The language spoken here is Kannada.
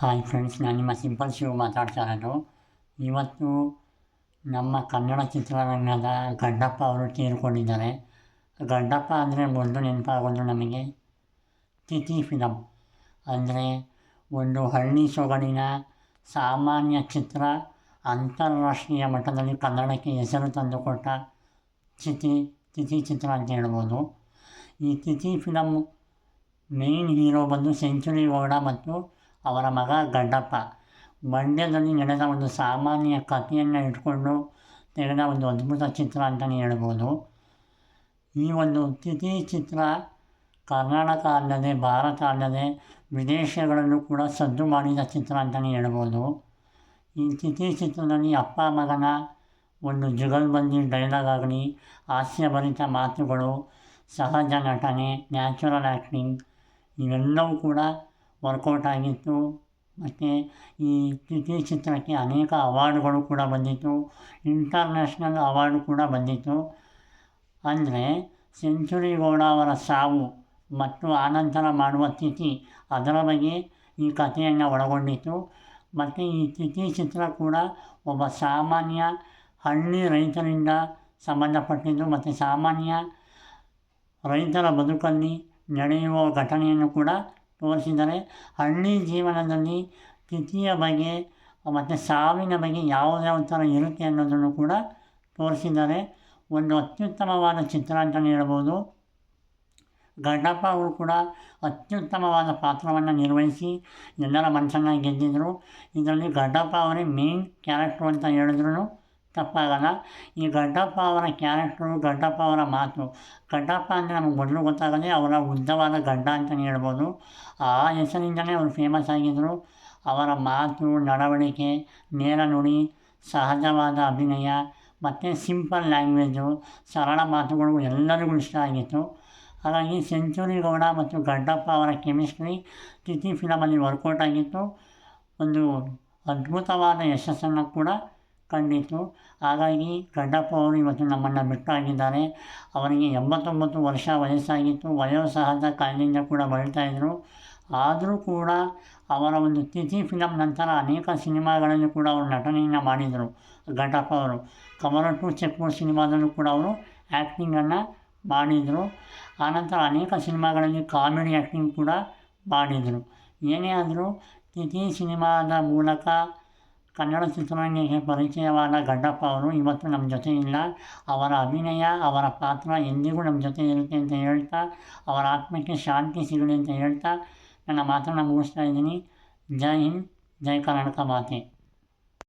ಹಾಯ್ ಫ್ರೆಂಡ್ಸ್ ನಾನು ನಿಮ್ಮ ಸಿಂಪಲ್ ಶಿವ ಮಾತಾಡ್ತಾ ಇರೋದು ಇವತ್ತು ನಮ್ಮ ಕನ್ನಡ ಚಿತ್ರರಂಗದ ಗಂಡಪ್ಪ ಅವರು ತೀರಿಕೊಂಡಿದ್ದಾರೆ. ಗಂಡಪ್ಪ ಅಂದರೆ ಮೊದಲು ನೆನಪಾಗೋದು ನಮಗೆ. ತಿಥಿ ಫಿಲಮ್ ಅಂದರೆ ಒಂದು ಹಳ್ಳಿ ಸೊಗಡಿನ ಸಾಮಾನ್ಯ ಚಿತ್ರ ಅಂತಾರಾಷ್ಟ್ರೀಯ ಮಟ್ಟದಲ್ಲಿ ಕನ್ನಡಕ್ಕೆ ಹೆಸರು ತಂದುಕೊಟ್ಟ ಚಿತಿ, ತಿಥಿ ಚಿತ್ರ ಅಂತ ಹೇಳ್ಬೋದು. ಈ ತಿಥಿ ಫಿಲಮ್ ಮೇನ್ ಹೀರೋ ಬಂದು ಸೆಂಚುರಿ ಗೌಡ ಮತ್ತು ಅವರ ಮಗ ಗಡ್ಡಪ್ಪ ಮಂಡ್ಯದಲ್ಲಿ ನಡೆದ ಒಂದು ಸಾಮಾನ್ಯ ಕಥೆಯನ್ನು ಇಟ್ಕೊಂಡು ತೆಗೆದ ಒಂದು ಅದ್ಭುತ ಚಿತ್ರ ಅಂತಲೇ ಹೇಳ್ಬೋದು. ಈ ಒಂದು ತಿಥಿ ಚಿತ್ರ ಕರ್ನಾಟಕ ಅಲ್ಲದೆ, ಭಾರತ ಅಲ್ಲದೆ, ವಿದೇಶಗಳಲ್ಲೂ ಕೂಡ ಸದ್ದು ಮಾಡಿದ ಚಿತ್ರ ಅಂತಲೇ ಹೇಳ್ಬೋದು. ಈ ತಿಥಿ ಚಿತ್ರದಲ್ಲಿ ಅಪ್ಪ ಮಗನ ಒಂದು ಜುಗಲ್ಬಂದಿ ಡೈಲಾಗ್ ಆಗಲಿ ಹಾಸ್ಯಭರಿತ ಮಾತುಗಳು, ಸಹಜ ನಟನೆ ನ್ಯಾಚುರಲ್ ಆ್ಯಕ್ಟಿಂಗ್ ಇವೆಲ್ಲವೂ ಕೂಡ ವರ್ಕೌಟ್ ಆಗಿತ್ತು ಮತ್ತು ಈ ತಿಥಿ ಚಿತ್ರಕ್ಕೆ ಅನೇಕ ಅವಾರ್ಡ್ಗಳು ಕೂಡ ಬಂದಿತ್ತು. ಇಂಟರ್ನ್ಯಾಷನಲ್ ಅವಾರ್ಡ್ ಕೂಡ ಬಂದಿತ್ತು. ಅಂದರೆ ಸೆಂಚುರಿ ಗೌಡ ಅವರ ಸಾವು ಮತ್ತು ಆನಂತರ ಮಾಡುವ ತಿಥಿ ಅದರ ಬಗ್ಗೆ ಈ ಕಥೆಯನ್ನು ಒಳಗೊಂಡಿತ್ತು. ಮತ್ತು ಈ ತಿಥಿ ಚಿತ್ರ ಕೂಡ ಒಬ್ಬ ಸಾಮಾನ್ಯ ಹಳ್ಳಿ ರೈತರಿಂದ ಸಂಬಂಧಪಟ್ಟಿದ್ದು ಮತ್ತು ಸಾಮಾನ್ಯ ರೈತರ ಬದುಕಲ್ಲಿ ನಡೆಯುವ ಘಟನೆಯನ್ನು ಕೂಡ ತೋರಿಸಿದ್ದಾರೆ ಹಳ್ಳಿ ಜೀವನದಲ್ಲಿ ತಿಥಿಯ ಬಗ್ಗೆ ಮತ್ತು ಸಾವಿನ ಬಗ್ಗೆ ಯಾವ ಯಾವ ಥರ ಇರುತ್ತೆ ಅನ್ನೋದನ್ನು ಕೂಡ ತೋರಿಸಿದ್ದಾರೆ. ಒಂದು ಅತ್ಯುತ್ತಮವಾದ ಚಿತ್ರ ಅಂತಲೇ ಹೇಳ್ಬೋದು. ಗಡ್ಡಪ್ಪ ಅವರು ಕೂಡ ಅತ್ಯುತ್ತಮವಾದ ಪಾತ್ರವನ್ನು ನಿರ್ವಹಿಸಿ ಎಲ್ಲರ ಮನಸ್ಸನ್ನು ಗೆದ್ದಿದ್ದರು ಇದರಲ್ಲಿ ಗಡ್ಡಪ್ಪ ಅವರೇ ಮೇನ್ ಕ್ಯಾರೆಕ್ಟ್ರು ಅಂತ ಹೇಳಿದ್ರು ತಪ್ಪಾಗಲ್ಲ. ಈ ಗಡ್ಡಪ್ಪ ಅವರ ಕ್ಯಾರೆಕ್ಟ್ರು ಗಡ್ಡಪ್ಪ ಅವರ ಮಾತು ಗಡ್ಡಪ್ಪ ಅಂದರೆ ನಮಗೆ ಮೊದಲು ಗೊತ್ತಾಗದೆ ಅವರ ಉದ್ದವಾದ ಗಡ್ಡ ಅಂತಲೇ ಹೇಳ್ಬೋದು. ಆ ಹೆಸರಿಂದಲೇ ಅವರು ಫೇಮಸ್ ಆಗಿದ್ದರು ಅವರ ಮಾತು, ನಡವಳಿಕೆ, ನೇರ ನುಡಿ, ಸಹಜವಾದ ಅಭಿನಯ, ಮತ್ತು ಸಿಂಪಲ್ ಲ್ಯಾಂಗ್ವೇಜು ಸರಳ ಮಾತುಗಳು ಎಲ್ಲರಿಗೂ ಇಷ್ಟ ಆಗಿತ್ತು. ಹಾಗಾಗಿ ಸೆಂಚುರಿ ಗೌಡ ಮತ್ತು ಗಡ್ಡಪ್ಪ ಅವರ ಕೆಮಿಸ್ಟ್ರಿ ತಿಥಿ ಫಿಲಮಲ್ಲಿ ವರ್ಕೌಟ್ ಆಗಿತ್ತು. ಒಂದು ಅದ್ಭುತವಾದ ಯಶಸ್ಸನ್ನು ಕೂಡ ಕಂಡಿತು ಹಾಗಾಗಿ ಕಡ್ಡಪ್ಪ ಅವರು ಇವತ್ತು ನಮ್ಮನ್ನು ಬಿಟ್ಟಾಗಿದ್ದಾರೆ ಅವರಿಗೆ ಎಂಬತ್ತೊಂಬತ್ತು ವರ್ಷ ವಯಸ್ಸಾಗಿತ್ತು. ವಯೋಸಹಜ ಕಾಯಿಲೆಯಿಂದ ಕೂಡ ಬಳಲ್ತಾಯಿದ್ರು ಆದರೂ ಕೂಡ ಅವರ ಒಂದು ತಿಥಿ ಫಿಲಮ್ ನಂತರ ಅನೇಕ ಸಿನಿಮಾಗಳಲ್ಲಿ ಕೂಡ ಅವರು ನಟನೆಯನ್ನು ಮಾಡಿದರು ಘಟಪ್ಪ ಅವರು ಕಮಲ ಟು ಸಿನಿಮಾದಲ್ಲೂ ಕೂಡ ಅವರು ಆ್ಯಕ್ಟಿಂಗನ್ನು ಮಾಡಿದರು. ಆನಂತರ ಅನೇಕ ಸಿನಿಮಾಗಳಲ್ಲಿ ಕಾಮಿಡಿ ಆ್ಯಕ್ಟಿಂಗ್ ಕೂಡ ಮಾಡಿದರು. ಏನೇ ಆದರೂ ತಿಥಿ ಸಿನಿಮಾದ ಮೂಲಕ ಕನ್ನಡ ಚಿತ್ರರಂಗಕ್ಕೆ ಪರಿಚಯವಾದ ಗಡ್ಡಪ್ಪ ಅವರು ಇವತ್ತು ನಮ್ಮ ಜೊತೆ ಇಲ್ಲ ಅವರ ಅಭಿನಯ, ಅವರ ಪಾತ್ರ ಎಂದಿಗೂ ನಮ್ಮ ಜೊತೆ ಇರುತ್ತೆ ಅಂತ ಹೇಳ್ತಾ, ಅವರ ಆತ್ಮಕ್ಕೆ ಶಾಂತಿ ಸಿಗಲಿ ಅಂತ ಹೇಳ್ತಾ ನನ್ನ ಮಾತನ್ನು ಮುಗಿಸ್ತಾ ಇದ್ದೀನಿ. ಜೈ ಹಿಂದ್, ಜೈ ಕರ್ನಾಟಕ ಮಾತೆ.